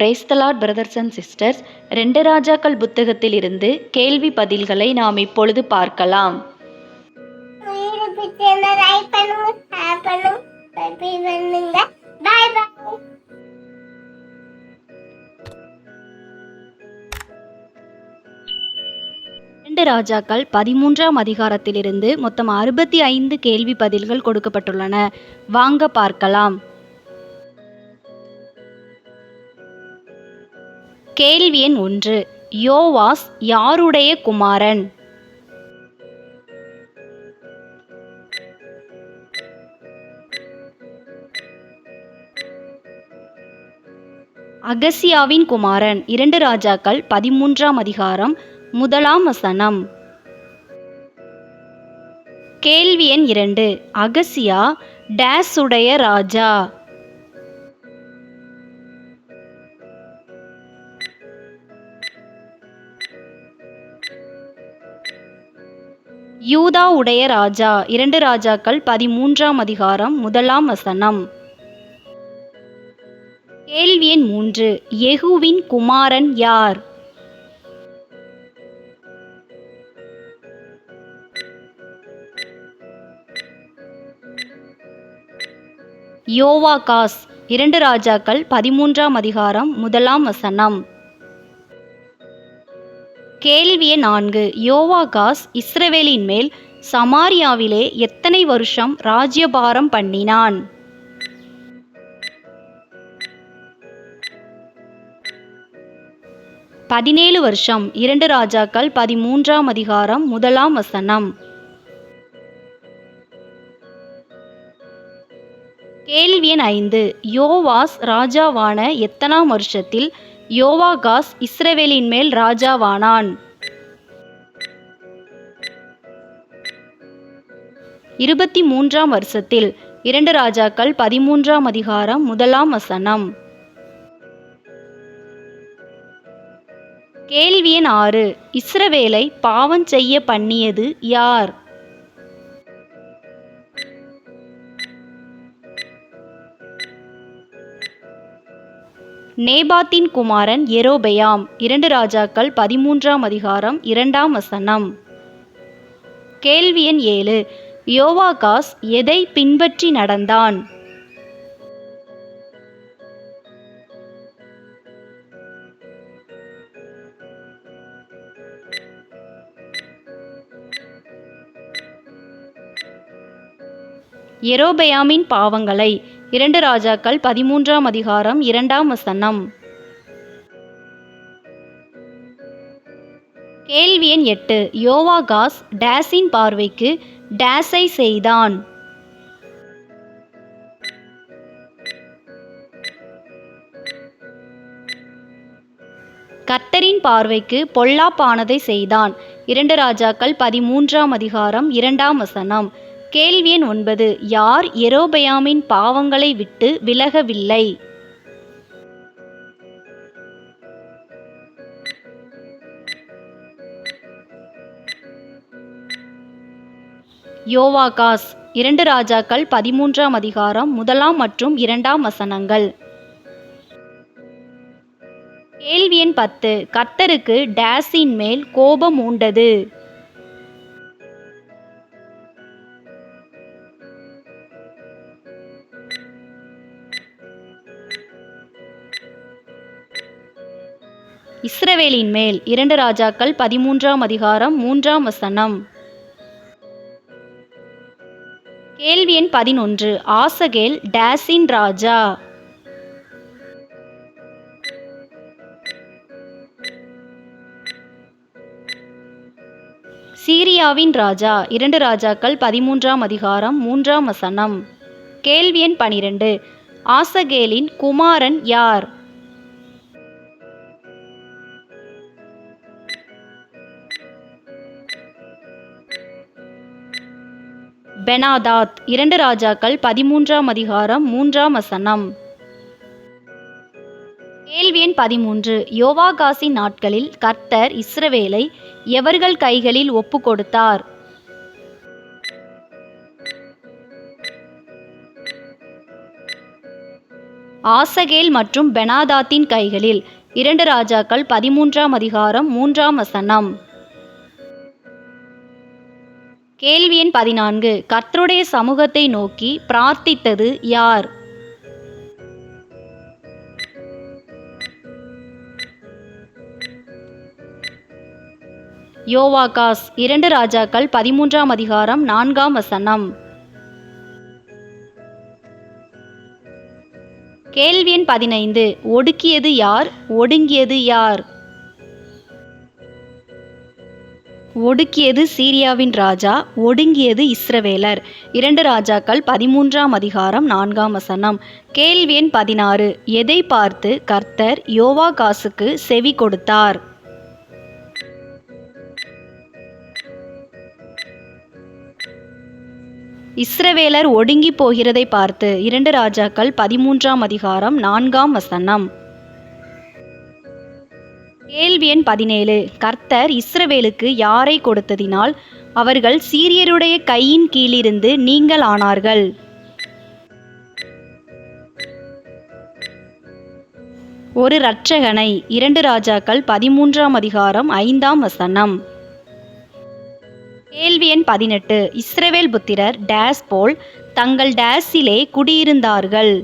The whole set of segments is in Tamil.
பிரேஸ்தலாட் பிரதர்ஸ் அண்ட் சிஸ்டர்ஸ் ரெண்டு ராஜாக்கள் புத்தகத்தில் இருந்து கேள்வி பதில்களை நாம் இப்பொழுது பார்க்கலாம். இரண்டு ராஜாக்கள் பதிமூன்றாம் அதிகாரத்திலிருந்து மொத்தம் அறுபத்தி ஐந்து கேள்வி பதில்கள் கொடுக்கப்பட்டுள்ளன. வாங்க பார்க்கலாம். கேள்வி எண் ஒன்று. யோவாஸ் யாருடைய குமாரன்? அகசியாவின் குமாரன். இரண்டு ராஜாக்கள் பதிமூன்றாம் அதிகாரம் முதலாம் வசனம். கேள்வி எண் இரண்டு. அகசியா டேஸ் உடைய ராஜா. யூதா உடைய ராஜா இரண்டு ராஜாக்கள் பதிமூன்றாம் அதிகாரம் முதலாம் வசனம். கேள்வி எண் மூன்று. எகுவின் குமாரன் யார்? யோவாகாஸ் இரண்டு ராஜாக்கள் பதிமூன்றாம் அதிகாரம் முதலாம் வசனம். கேள்விய நான்கு. யோவாகாஸ் இஸ்ரவேலின் மேல் சமாரியாவிலே எத்தனை வருஷம் ராஜ்யபாரம் பண்ணினான்? பதினேழு வருஷம். இரண்டு ராஜாக்கள் பதிமூன்றாம் அதிகாரம் முதலாம் வசனம். கேள்வி எண் ஐந்து. யோவாஸ் ராஜாவான எத்தனாம் வருஷத்தில் யோவாகாஸ் இஸ்ரவேலின் மேல் ராஜாவானான். இருபத்தி மூன்றாம் வருஷத்தில் இரண்டு ராஜாக்கள் பதிமூன்றாம் அதிகாரம் முதலாம் வசனம். கேள்வியன் ஆறு இஸ்ரவேலை பாவம் செய்ய பண்ணியது யார்? நேபாத்தின் குமாரன் எரோபெயாம். இரண்டு ராஜாக்கள் பதிமூன்றாம் அதிகாரம் இரண்டாம் வசனம். கேள்வி எண் ஏழு. யோவாகாஸ் எதை பின்பற்றி நடந்தான்? எரோபெயாமின் பாவங்களை இரண்டு ராஜாக்கள் பதிமூன்றாம் அதிகாரம் இரண்டாம் வசனம். கேள்வி எண் எட்டு. யோவாகாஸ் டேஸின் பார்வைக்கு டேஸை செய்தான். கர்த்தரின் பார்வைக்கு பொல்லாப்பானதை செய்தான். இரண்டு ராஜாக்கள் பதிமூன்றாம் அதிகாரம் இரண்டாம் வசனம். கேள்வி எண் ஒன்பது. யார் எரோபயாமின் பாவங்களை விட்டு விலகவில்லை? யோவாகாஸ் இரண்டு ராஜாக்கள் பதிமூன்றாம் அதிகாரம் முதலாம் மற்றும் இரண்டாம் வசனங்கள். கேள்வி எண் பத்து. கர்த்தருக்கு டேஸின் மேல் கோபம் உண்டது இஸ்ரவேலின் மேல் இரண்டு ராஜாக்கள் பதிமூன்றாம் அதிகாரம் மூன்றாம் வசனம். கேள்வி எண் பதினொன்று. ஆசகேல் டேஸின் ராஜா. சீரியாவின் ராஜா இரண்டு ராஜாக்கள் பதிமூன்றாம் அதிகாரம் மூன்றாம் வசனம். கேள்வி எண் பனிரெண்டு. ஆசகேலின் குமாரன் யார்? பெனாதாத் இரண்டு ராஜாக்கள் பதிமூன்றாம் அதிகாரம் மூன்றாம் வசனம். கேள்வி எண் பதிமூன்று. யோவாகாசின் நாட்களில் கர்த்தர் இஸ்ரவேலை எவர்கள் கைகளில் ஒப்பு கொடுத்தார்? ஆசகேல் மற்றும் பெனாதாத்தின் கைகளில் இரண்டு ராஜாக்கள் பதிமூன்றாம் அதிகாரம் மூன்றாம் வசனம். கேள்வி எண் பதினான்கு. கர்த்தருடைய சமூகத்தை நோக்கி பிரார்த்தித்தது யார்? யோவாகாஸ் இரண்டு ராஜாக்கள் பதிமூன்றாம் அதிகாரம் நான்காம் வசனம். கேள்வி எண் பதினைந்து. ஒடுக்கியது யார்? ஒடுங்கியது யார்? ஒடுக்கியது சீரியாவின் ராஜா ஒடுங்கியது இஸ்ரவேலர். இரண்டு ராஜாக்கள் பதிமூன்றாம் அதிகாரம் நான்காம் வசனம். கேள்வி எண் பதினாறு. எதை பார்த்து கர்த்தர் யோவா காசுக்கு செவி கொடுத்தார்? இஸ்ரவேலர் ஒடுங்கி போகிறதை பார்த்து இரண்டு ராஜாக்கள் பதிமூன்றாம் அதிகாரம் நான்காம் வசனம். கேள்வி எண் பதினேழு. கர்த்தர் இஸ்ரவேலுக்கு யாரை கொடுத்ததினால் அவர்கள் சீரியருடைய கையின் கீழிருந்து நீங்கள் ஆனார்கள். ஒரு இரட்சகனை இரண்டு ராஜாக்கள் பதிமூன்றாம் அதிகாரம் ஐந்தாம் வசனம். கேள்வி எண் பதினெட்டு. இஸ்ரவேல் புத்திரர் டேஸ் போல் தங்கள் டேஸிலே குடியிருந்தார்கள்.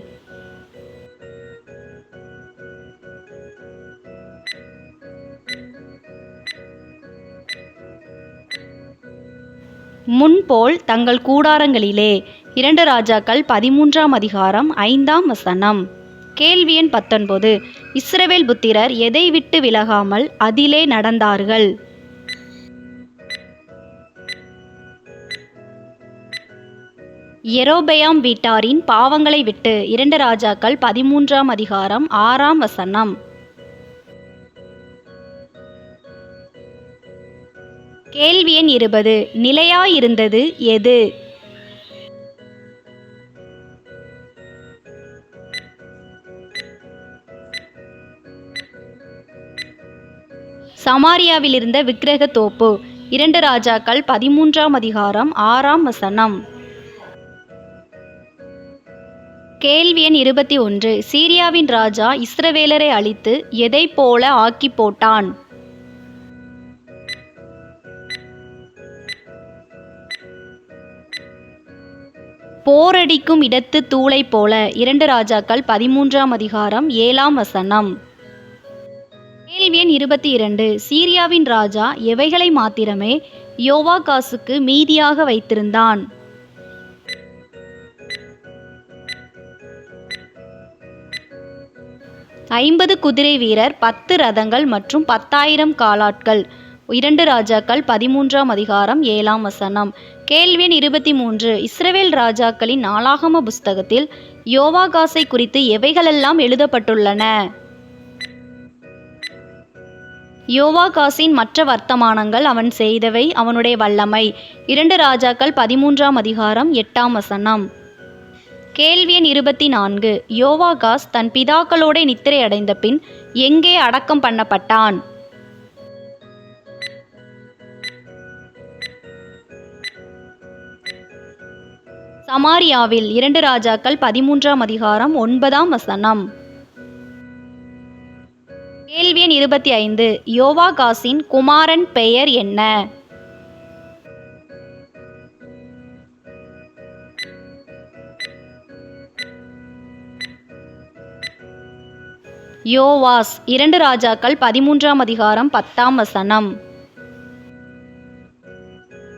முன்போல் தங்கள் கூடாரங்களிலே. இரண்டு ராஜாக்கள் பதிமூன்றாம் அதிகாரம் ஐந்தாம் வசனம். கேள்வி எண் பத்தொன்பது. இஸ்ரவேல் புத்திரர் எதை விட்டு விலகாமல் அதிலே நடந்தார்கள்? எரோபெயாம் வீட்டாரின் பாவங்களை விட்டு இரண்டு ராஜாக்கள் பதிமூன்றாம் அதிகாரம் ஆறாம் வசனம். கேள்வி எண் இருபது. நிலையாயிருந்தது எது? சமாரியாவில் இருந்த விக்கிரக தோப்பு. இரண்டு ராஜாக்கள் பதிமூன்றாம் அதிகாரம் ஆறாம் வசனம். கேள்வி எண் இருபத்தி ஒன்று. சீரியாவின் ராஜா இஸ்ரவேலரை அழித்து எதைப் போல ஆக்கி போட்டான்? போரடிக்கும் இடத்து தூளை போல இரண்டு ராஜாக்கள் பதிமூன்றாம் அதிகாரம் ஏழாம் வசனம். கேள்வி எண் இருபத்தி இரண்டு சீரியாவின் ராஜா எவைகளை மாத்திரமே யோவா காசுக்கு மீதியாக வைத்திருந்தான். ஐம்பது குதிரை வீரர் பத்து ரதங்கள் மற்றும் பத்தாயிரம் காலாட்கள். இரண்டு ராஜாக்கள் பதிமூன்றாம் அதிகாரம் ஏழாம் வசனம். கேள்வி எண் இருபத்தி மூன்று. இஸ்ரவேல் ராஜாக்களின் நாளாகம புஸ்தகத்தில் யோவாகாசை குறித்து எவைகளெல்லாம் எழுதப்பட்டுள்ளன? யோவாகாசின் மற்ற வர்த்தமானங்கள் அவன் செய்தவை அவனுடைய வல்லமை. இரண்டு ராஜாக்கள் பதிமூன்றாம் அதிகாரம் எட்டாம் வசனம். கேள்வி எண் இருபத்தி நான்கு. யோவாகாஸ் தன் பிதாக்களோட நித்திரை அடைந்த பின் எங்கே அடக்கம் பண்ணப்பட்டான்? சமாரியாவில் இரண்டு ராஜாக்கள் பதிமூன்றாம் அதிகாரம் ஒன்பதாம் வசனம். கேள்வி எண் இருபத்தி ஐந்து யோவாகாசின் குமாரன் பெயர் என்ன? யோவாஸ் இரண்டு ராஜாக்கள் பதிமூன்றாம் அதிகாரம் பத்தாம் வசனம்.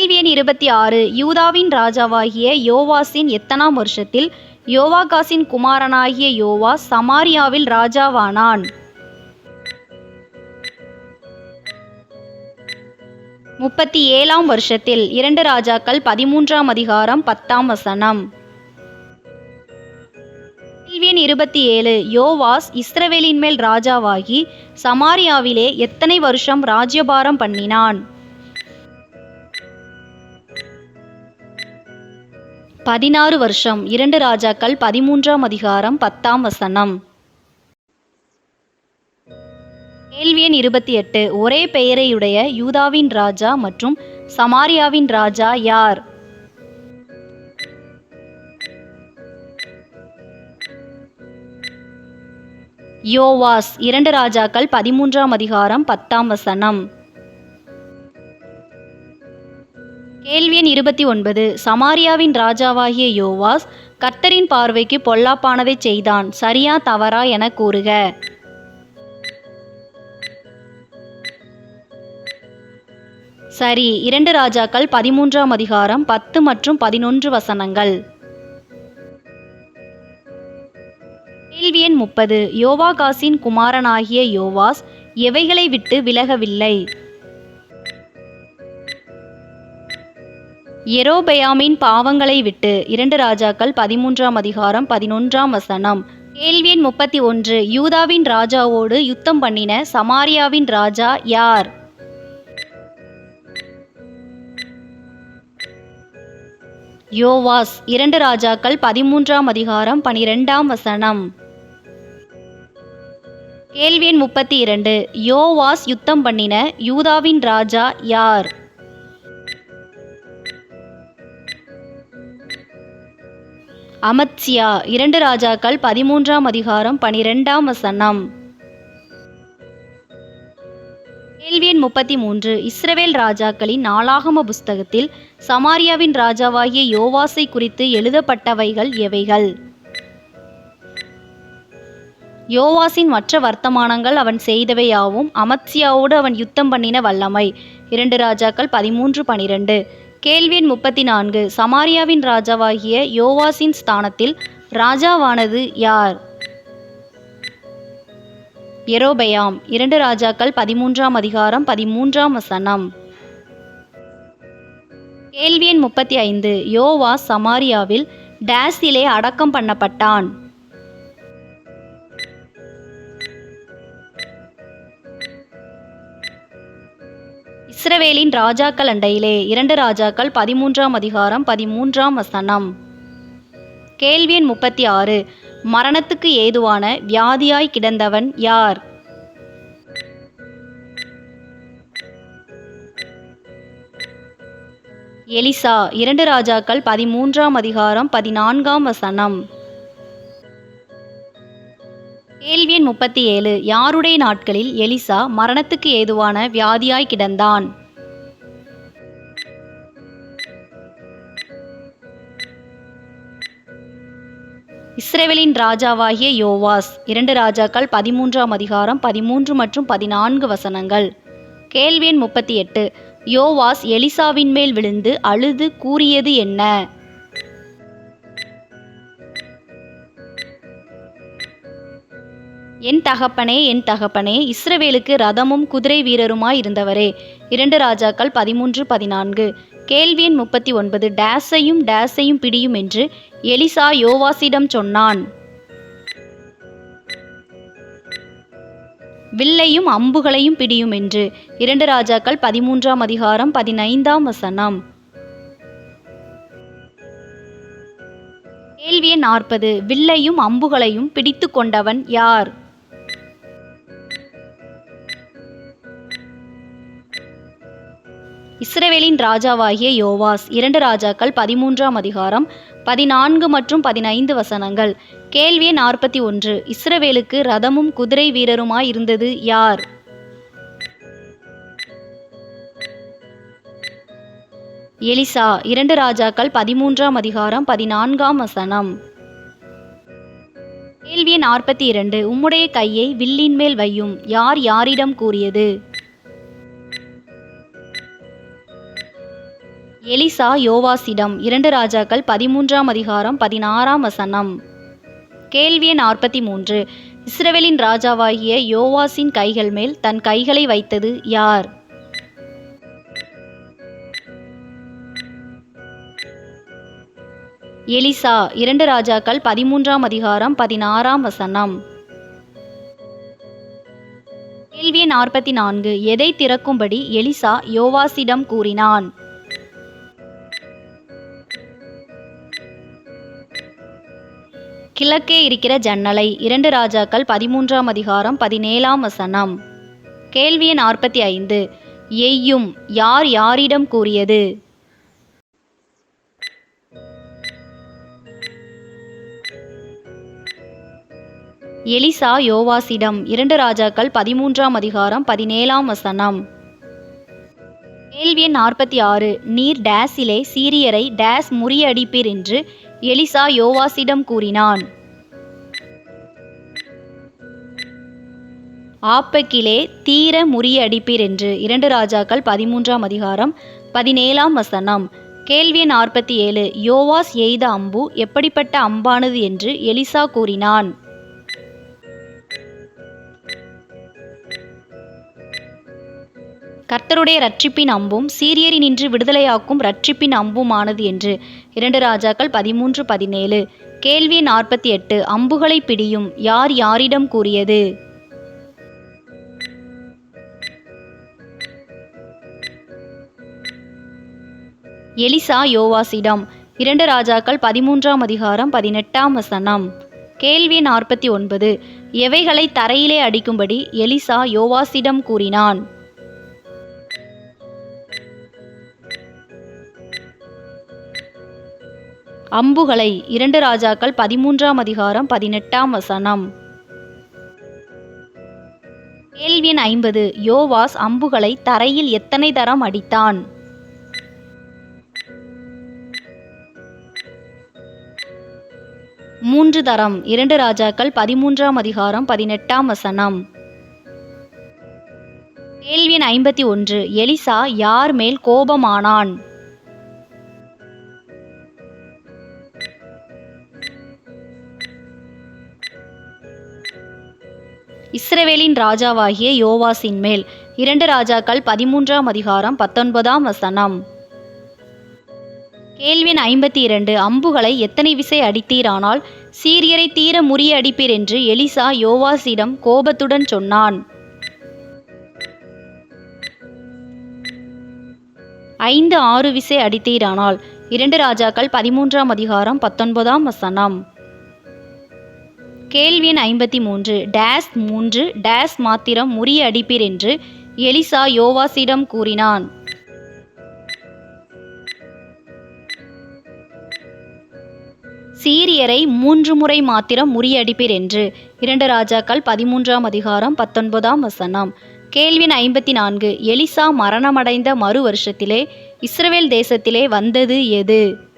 கேள்வி எண் இருபத்தி ஆறு யூதாவின் ராஜாவாகிய யோவாசின் எத்தனாம் வருஷத்தில் யோவாகாசின் குமாரனாகிய யோவாஸ் சமாரியாவில் ராஜாவானான். முப்பத்தி ஏழாம் வருஷத்தில் இரண்டு ராஜாக்கள் பதிமூன்றாம் அதிகாரம் பத்தாம் வசனம். கேள்வியன் இருபத்தி ஏழு யோவாஸ் இஸ்ரவேலின் மேல் ராஜாவாகி சமாரியாவிலே எத்தனை வருஷம் ராஜ்யபாரம் பண்ணினான்? பதினாறு வருஷம் இரண்டு ராஜாக்கள் பதிமூன்றாம் அதிகாரம் பத்தாம் வசனம். கேள்வி எண் இருபத்தி எட்டு. ஒரே பெயரையுடைய யூதாவின் ராஜா மற்றும் சமாரியாவின் ராஜா யார்? யோவாஸ் இரண்டு ராஜாக்கள் பதிமூன்றாம் அதிகாரம் பத்தாம் வசனம். கேள்வி எண் இருபத்தி ஒன்பது. சமாரியாவின் ராஜாவாகிய யோவாஸ் கர்த்தரின் பார்வைக்கு பொல்லாப்பானதை செய்தான். சரியா தவறா என கூறுக. சரி இரண்டு ராஜாக்கள் பதிமூன்றாம் அதிகாரம் பத்து மற்றும் பதினொன்று வசனங்கள். கேள்வி எண் முப்பது. யோவாகாசின் குமாரனாகிய யோவாஸ் எவைகளை விட்டு விலகவில்லை? எரோபெயாமின் பாவங்களை விட்டு இரண்டு ராஜாக்கள் பதிமூன்றாம் அதிகாரம் பதினொன்றாம் வசனம். கேள்வி எண் முப்பத்தி ஒன்று யூதாவின் ராஜாவோடு யுத்தம் பண்ணின சமாரியாவின் ராஜா யார்? யோவாஸ் இரண்டு ராஜாக்கள் பதிமூன்றாம் அதிகாரம் பனிரெண்டாம் வசனம். கேள்வி எண் முப்பத்தி இரண்டு யோவாஸ் யுத்தம் பண்ணின யூதாவின் ராஜா யார்? அமத்சியா இரண்டு ராஜாக்கள் பதிமூன்றாம் அதிகாரம் பனிரெண்டாம் வசனம். கேள்வி எண் முப்பத்தி மூன்று இஸ்ரவேல் ராஜாக்களின் நாளாகம புஸ்தகத்தில் சமாரியாவின் ராஜாவாகிய யோவாசை குறித்து எழுதப்பட்டவைகள் எவைகள்? யோவாசின் மற்ற வர்த்தமானங்கள் அவன் செய்தவையாவும் அமத்சியாவோடு அவன் யுத்தம் பண்ணின வல்லமை. இரண்டு ராஜாக்கள் பதிமூன்று பனிரெண்டு. கேள்வி எண் முப்பத்தி நான்கு சமாரியாவின் ராஜாவாகிய யோவாசின் ஸ்தானத்தில் ராஜாவானது யார்? எரோபயாம். இரண்டு ராஜாக்கள் பதிமூன்றாம் அதிகாரம் பதிமூன்றாம் வசனம். கேள்வி எண் முப்பத்தி ஐந்து. யோவாஸ் சமாரியாவில் டேஸிலே அடக்கம் பண்ணப்பட்டான். இஸ்ரவேலின் ராஜாக்கள் அண்டையிலே இரண்டு ராஜாக்கள் பதிமூன்றாம் அதிகாரம் பதிமூன்றாம் வசனம். கேள்வி எண் முப்பத்தி ஆறு. மரணத்துக்கு ஏதுவான வியாதியாய் கிடந்தவன் யார்? எலிசா இரண்டு ராஜாக்கள் பதிமூன்றாம் அதிகாரம் பதினான்காம் வசனம். கேள்வி எண் முப்பத்தி ஏழு. யாருடைய நாட்களில் எலிசா மரணத்துக்கு ஏதுவான வியாதியாய் கிடந்தான்? இஸ்ரேவேலின் ராஜாவாகிய யோவாஸ். இரண்டு ராஜாக்கள் பதிமூன்றாம் அதிகாரம் பதிமூன்று மற்றும் பதினான்கு வசனங்கள். கேள்வி எண் முப்பத்தி எட்டு. யோவாஸ் எலிசாவின் மேல் விழுந்து அழுது கூறியது என்ன? என் தகப்பனே என் தகப்பனே இஸ்ரவேலுக்கு ரதமும் குதிரை வீரருமாய் இருந்தவரே. இரண்டு ராஜாக்கள் பதிமூன்று பதினான்கு. கேள்வியின் முப்பத்தி ஒன்பது. டேஸையும் டேஸையும் பிடியும் என்று எலிசா யோவாசிடம் சொன்னான். வில்லையும் அம்புகளையும் பிடியும் என்று இரண்டு ராஜாக்கள் பதிமூன்றாம் அதிகாரம் பதினைந்தாம் வசனம். கேள்வி நாற்பது. வில்லையும் அம்புகளையும் பிடித்து கொண்டவன் யார்? இஸ்ரவேலின் ராஜாவாகிய யோவாஸ் இரண்டு ராஜாக்கள் பதிமூன்றாம் அதிகாரம் பதினான்கு மற்றும் பதினைந்து வசனங்கள். கேள்வி நாற்பத்தி ஒன்று. இஸ்ரவேலுக்கு ரதமும் குதிரை வீரருமாய் இருந்தது யார்? எலிசா இரண்டு ராஜாக்கள் பதிமூன்றாம் அதிகாரம் பதினான்காம் வசனம். கேள்வி நாற்பத்தி இரண்டு. உம்முடைய கையை வில்லின் மேல் வையும். யார் யாரிடம் கூறியது? எலிசா யோவாசிடம் இரண்டு ராஜாக்கள் பதிமூன்றாம் அதிகாரம் பதினாறாம் வசனம். கேள்வி நாற்பத்தி மூன்று இஸ்ரவேலின் ராஜாவாகிய யோவாசின் கைகள் மேல் தன் கைகளை வைத்தது யார்? எலிசா இரண்டு ராஜாக்கள் பதிமூன்றாம் அதிகாரம் பதினாறாம் வசனம். கேள்வி நாற்பத்தி நான்கு எதை திறக்கும்படி எலிசா யோவாசிடம் கூறினான்? கிழக்கே இருக்கிற ஜன்னலை இரண்டு ராஜாக்கள் பதிமூன்றாம் அதிகாரம் பதினேழாம் வசனம். கேள்வி நாற்பத்தி ஐந்து. எய்யும் யார் யாரிடம் கூறியது? எலிசா யோவாசிடம் இரண்டு ராஜாக்கள் பதிமூன்றாம் அதிகாரம் பதினேழாம் வசனம். கேள்வி எண் நாற்பத்தி ஆறு. நீர் டேஸிலே சீரியரை டேஸ் முறியடிப்பீர் என்று எலிசா யோவாசிடம் கூறினான். ஆப்பக்கிலே தீர முறியடிப்பீர் என்று இரண்டு ராஜாக்கள் பதிமூன்றாம் அதிகாரம் பதினேழாம் வசனம். கேள்வி நாற்பத்தி ஏழு யோவாஸ் எய்த அம்பு எப்படிப்பட்ட அம்பானது என்று எலிசா கூறினான். கர்த்தருடைய ரட்சிப்பின் அம்பும் சீரியரினின்று விடுதலையாக்கும் ரட்சிப்பின் அம்புமானது என்று. இரண்டு ராஜாக்கள் பதிமூன்று பதினேழு. கேள்வி நாற்பத்தி எட்டு அம்புகளை பிடியும் யார் யாரிடம் கூறியது? எலிசா யோவாசிடம். இரண்டு ராஜாக்கள் பதிமூன்றாம் அதிகாரம் பதினெட்டாம் வசனம். கேள்வி நாற்பத்தி ஒன்பது. எவைகளை தரையிலே அடிக்கும்படி எலிசா யோவாசிடம் கூறினான்? அம்புகளை இரண்டு ராஜாக்கள் பதிமூன்றாம் அதிகாரம் பதினெட்டாம் வசனம். கேள்வி ஐம்பது யோவாஸ் அம்புகளை தரையில் எத்தனை தரம் அடித்தான்? மூன்று தரம் இரண்டு ராஜாக்கள் பதிமூன்றாம் அதிகாரம் பதினெட்டாம் வசனம். கேள்வின் ஐம்பத்தி ஒன்று எலிசா யார் மேல் கோபமானான்? இஸ்ரவேலின் ராஜாவாகிய யோவாசின் மேல். இரண்டு ராஜாக்கள் பதிமூன்றாம் அதிகாரம் பத்தொன்பதாம் வசனம். கேள்வின் ஐம்பத்தி இரண்டு அம்புகளை எத்தனை விசை அடித்தீரானால் சீரியரை தீர முறிய அடிப்பீர் என்று எலிசா யோவாசிடம் கோபத்துடன் சொன்னான். ஐந்து ஆறு விசை அடித்தீரானால் இரண்டு ராஜாக்கள் பதிமூன்றாம் அதிகாரம் பத்தொன்பதாம் வசனம். கேள்வி எண் ஐம்பத்தி மூன்று. டேஸ் மூன்று. டேஸ் மாத்திரம் முறிய அடிப்பீர் என்று எலிசா யோவாசிடம் கூறினான். சீரியரை மூன்று முறை மாத்திரம் முறியடிப்பீர் என்று இரண்டு ராஜாக்கள் பதிமூன்றாம் அதிகாரம் பத்தொன்பதாம் வசனம். கேள்வின் ஐம்பத்தி நான்கு. எலிசா மரணமடைந்த மறு வருஷத்திலே இஸ்ரவேல் தேசத்திலே வந்தது எது?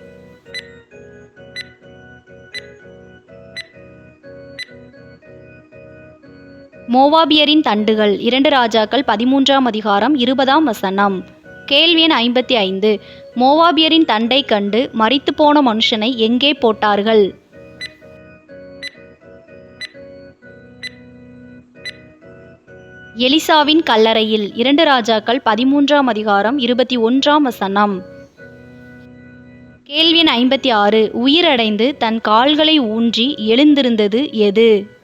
மோவாபியரின் தண்டுகள். இரண்டு ராஜாக்கள் பதிமூன்றாம் அதிகாரம் இருபதாம் வசனம். கேள்வி எண் ஐம்பத்தி ஐந்து. மோவாபியரின் தண்டை கண்டு மறித்து போன மனுஷனை எங்கே போட்டார்கள்? எலிசாவின் கல்லறையில். இரண்டு ராஜாக்கள் பதிமூன்றாம் அதிகாரம் இருபத்தி ஒன்றாம் வசனம். கேள்வி எண் ஐம்பத்தி ஆறு. உயிரடைந்து தன் கால்களை ஊன்றி எழுந்திருந்தது எது?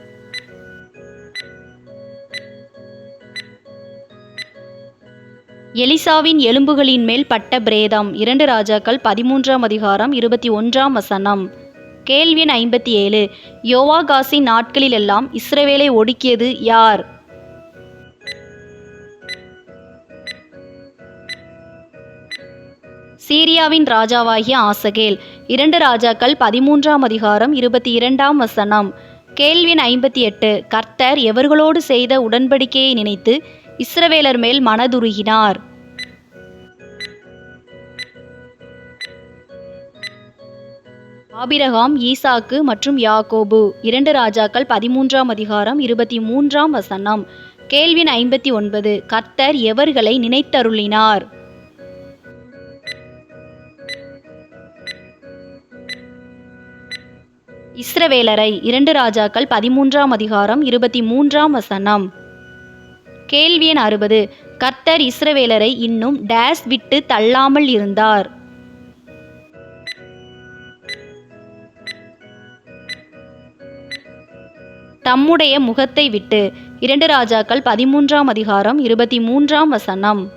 எலிசாவின் எலும்புகளின் மேல் பட்ட பிரேதம். இரண்டு ராஜாக்கள் பதிமூன்றாம் அதிகாரம் இருபத்தி ஒன்றாம் வசனம். கேள்வி எண் ஐம்பத்தி ஏழு. யோவாகாசின் நாட்களிலெல்லாம் இஸ்ரவேலை ஒடுக்கியது யார்? சீரியாவின் ராஜாவாகிய ஆசகேல். இரண்டு ராஜாக்கள் பதிமூன்றாம் அதிகாரம் இருபத்தி இரண்டாம் வசனம். கேள்வி எண் ஐம்பத்தி எட்டு. கர்த்தர் எவர்களோடு செய்த உடன்படிக்கையை நினைத்து இஸ்ரவேலர் மேல் மனதுருகினார். ஆபிரகாம் ஈசாக்கு மற்றும் யாக்கோபு. இரண்டு ராஜாக்கள் பதிமூன்றாம் அதிகாரம் இருபத்தி மூன்றாம் வசனம். கேள்வின் ஐம்பத்தி ஒன்பது கர்த்தர் எவர்களை நினைத்தருளினார்? இஸ்ரவேலரை இரண்டு ராஜாக்கள் பதிமூன்றாம் அதிகாரம் இருபத்தி மூன்றாம் வசனம். கேள்வி எண் அறுபது கர்த்தர் இஸ்ரவேலரை இன்னும் டேஸ் விட்டு தள்ளாமல் இருந்தார். தம்முடைய முகத்தை விட்டு. இரண்டு ராஜாக்கள் பதிமூன்றாம் அதிகாரம் இருபத்தி மூன்றாம் வசனம்.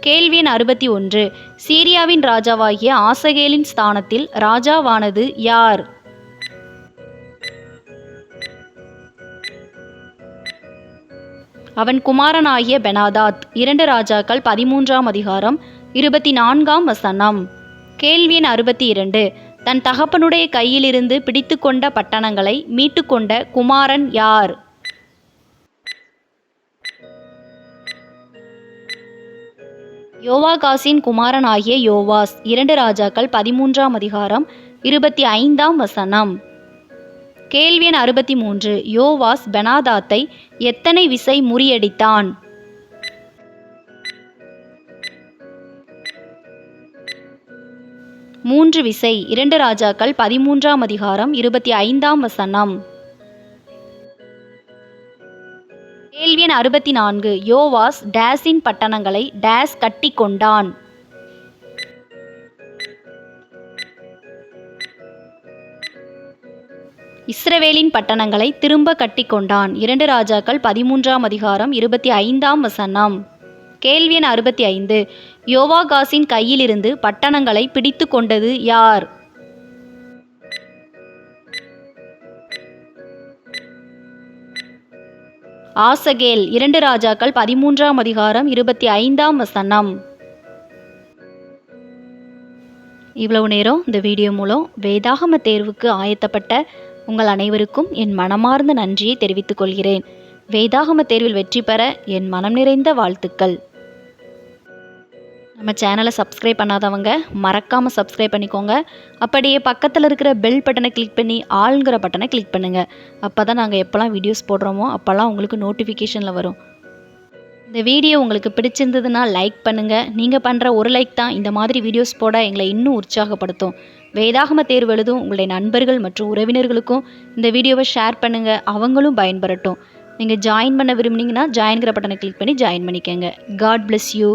கேள்வி எண் அறுபத்தி ஒன்று. சீரியாவின் ராஜாவாகிய ஆசகேலின் ஸ்தானத்தில் ராஜாவானது யார்? அவன் குமாரனாகிய பெனாதாத். இரண்டு ராஜாக்கள் பதிமூன்றாம் அதிகாரம் இருபத்தி நான்காம் வசனம். கேள்வி எண் அறுபத்தி இரண்டு. தன் தகப்பனுடைய கையிலிருந்து பிடித்துக்கொண்ட பட்டணங்களை மீட்டுக்கொண்ட குமாரன் யார்? யோவாகாசின் குமாரனாகிய யோவாஸ் இரண்டு ராஜாக்கள் பதிமூன்றாம் அதிகாரம் இருபத்தி ஐந்தாம் வசனம். கேள்வி எண் அறுபத்தி மூன்று. யோவாஸ் பெனாதாத்தை எத்தனை விசை முறியடித்தான்? மூன்று விசை இரண்டு ராஜாக்கள் பதிமூன்றாம் அதிகாரம் இருபத்தி ஐந்தாம் வசனம். கேள்வி எண் அறுபத்தி நான்கு யோவாஸ் டேஸின் பட்டணங்களை டேஸ் கட்டி கொண்டான். இஸ்ரவேலின் பட்டணங்களை திரும்ப கட்டிக்கொண்டான் இரண்டு ராஜாக்கள் பதிமூன்றாம் அதிகாரம் இருபத்தி ஐந்தாம் வசனம். கேள்வி எண் அறுபத்தி ஐந்து. யோவாகாசின் கையிலிருந்து பட்டணங்களை பிடித்து கொண்டது யார்? ஆசகேல் இரண்டு ராஜாக்கள் பதிமூன்றாம் அதிகாரம் இருபத்தி ஐந்தாம் வசனம். இவ்வளவு நேரம் இந்த வீடியோ மூலம் வேதாகம தேர்வுக்கு ஆயத்தப்பட்ட உங்கள் அனைவருக்கும் என் மனமார்ந்த நன்றியை தெரிவித்துக் கொள்கிறேன். வேதாகம தேர்வில் வெற்றி பெற என் மனம் நிறைந்த வாழ்த்துக்கள். நம்ம சேனலை சப்ஸ்கிரைப் பண்ணாதவங்க மறக்காமல் சப்ஸ்கிரைப் பண்ணிக்கோங்க. அப்படியே பக்கத்தில் இருக்கிற பெல் பட்டனை கிளிக் பண்ணி ஆளுங்கிற பட்டனை கிளிக் பண்ணுங்கள் அப்போ தான் நாங்கள் எப்போல்லாம் வீடியோஸ் போடுறோமோ அப்போல்லாம் உங்களுக்கு நோட்டிஃபிகேஷனில் வரும். இந்த வீடியோ உங்களுக்கு பிடிச்சிருந்ததுன்னா லைக் பண்ணுங்கள் நீங்கள் பண்ணுற ஒரு லைக் தான் இந்த மாதிரி வீடியோஸ் போட எங்களை இன்னும் உற்சாகப்படுத்தும். வேதாகம தேர்வு எழுதும் உங்களுடைய நண்பர்கள் மற்றும் உறவினர்களுக்கும் இந்த வீடியோவை ஷேர் பண்ணுங்கள் அவங்களும் பயன்பெறட்டும். நீங்கள் ஜாயின் பண்ண விரும்புனீங்கன்னா ஜாயின்கிற பட்டனை கிளிக் பண்ணி ஜாயின் பண்ணிக்கோங்க. God bless you